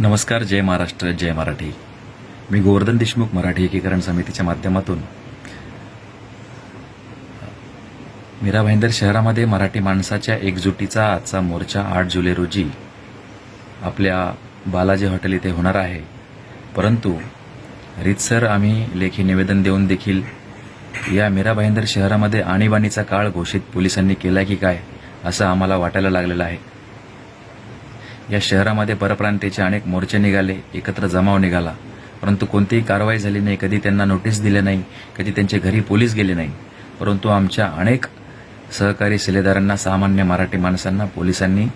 नमस्कार जय महाराष्ट्र जय मराठी. मी गोवर्धन देशमुख मराठी एकीकरण समितीच्या माध्यमातून. मीरा भाईंदर शहरामध्ये मराठी माणसाच्या एकजुटीचा आजचा मोर्चा आठ जुलै रोजी आपल्या बालाजी हॉटेल इथे होणार आहे. परंतु रितसर आम्ही लेखी निवेदन देऊन देखील या मीरा भाईंदर शहरामध्ये आणीबाणीचा काळ घोषित पोलिसांनी केला की काय असं आम्हाला वाटायला लागलेलं आहे. या शहरामध्ये परप्रांतीचे अनेक मोर्चे निघाले एकत्र जमाव निघाला. परंतु कोणतीही कारवाई झाली नाही कधी त्यांना नोटीस दिली नाही कधी त्यांच्या घरी पोलीस गेले नाही. परंतु आमच्या अनेक सहकारी शिलेदारांना सामान्य मराठी माणसांना पोलिसांनी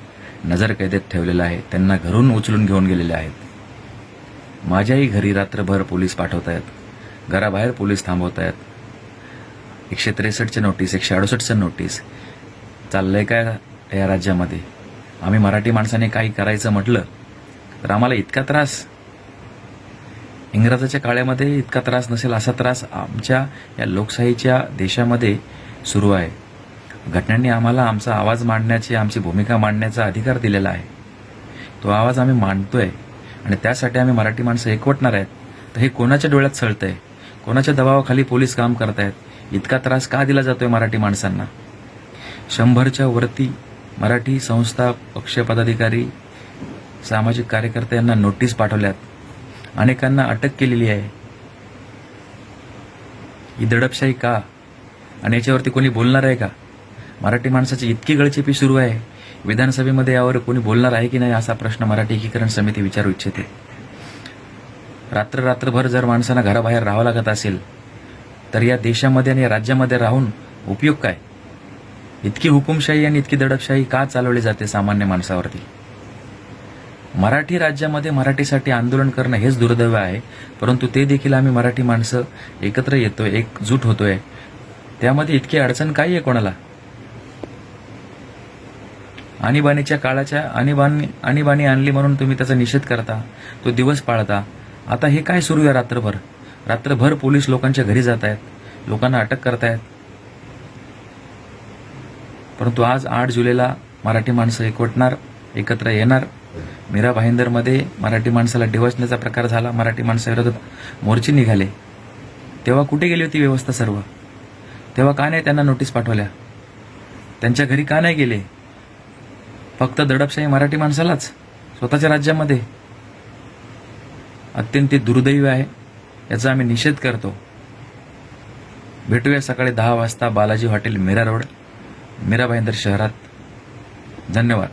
नजरकैदेत ठेवलेलं आहे. त्यांना घरून उचलून घेऊन गेलेले आहेत. माझ्याही घरी रात्रभर पोलीस पाठवत आहेत घराबाहेर पोलीस थांबवत आहेत एकशे त्रेसष्टचे नोटीस एकशे अडुसष्टच्या नोटीस चाललंय काय या राज्यामध्ये? आम्ही मराठी माणसाने काही करायचं म्हटलं तर आम्हाला इतका त्रास. इंग्रजाच्या काळामध्ये इतका त्रास नसेल असा त्रास आमच्या या लोकशाहीच्या देशामध्ये सुरू आहे. घटनांनी आम्हाला आमचा आवाज मांडण्याची आमची भूमिका मांडण्याचा अधिकार दिलेला आहे. तो आवाज आम्ही मांडतोय आणि त्यासाठी आम्ही मराठी माणसं एकवटणार आहेत. तर हे कोणाच्या डोळ्यात सळतंय? कोणाच्या दबावाखाली पोलीस काम करतायत? इतका त्रास का दिला जातोय मराठी माणसांना? शंभरच्या वरती मराठी संस्था पक्ष पदाधिकारी सामाजिक कार्यकर्ते यांना नोटीस पाठवल्यात. अनेकांना अटक केलेली आहे. ही दडपशाही का? आणि याच्यावरती कोणी बोलणार आहे का? मराठी माणसाची इतकी गळचेपी सुरू आहे. विधानसभेमध्ये यावर कोणी बोलणार आहे की नाही असा प्रश्न मराठी एकीकरण समिती विचारू इच्छिते. रात्र रात्रभर जर माणसांना घराबाहेर राहावं लागत असेल तर या देशामध्ये आणि या राज्यामध्ये राहून उपयोग काय? इतकी हुकुमशाही आणि इतकी दडपशाही का चालवली जाते सामान्य माणसावरती? मराठी राज्यामध्ये मराठीसाठी आंदोलन करणं हेच दुर्दैव आहे परंतु ते देखील आम्ही मराठी माणसं एकत्र येतोय एकजूट होतोय. त्यामध्ये इतकी अडचण काय आहे कोणाला? आणीबाणीच्या काळाच्या आणीबाणी आणीबाणी आणली म्हणून तुम्ही त्याचा निषेध करता तो दिवस पाळता. आता हे काय सुरू आहे रात्रभर? रात्रभर पोलीस लोकांच्या घरी जात आहेत लोकांना अटक करतायत परंतु आज आठ जुलैला मराठी माणसं एकवटणार एकत्र येणार. मीरा भाईंदरमध्ये मराठी माणसाला डिवचण्याचा प्रकार झाला. मराठी माणसाविरोधात मोर्चे निघाले. तेव्हा कुठे गेली होती व्यवस्था सर्व? तेव्हा का नाही त्यांना नोटीस पाठवल्या? त्यांच्या घरी का नाही गेले? फक्त दडपशाही मराठी माणसालाच? स्वतःच्या राज्यामध्ये? अत्यंत दुर्दैवी आहे. याचा आम्ही निषेध करतो. भेटूया सकाळी दहा वाजता बालाजी हॉटेल मीरा रोड. मीरा भाईंदर शहरात. धन्यवाद.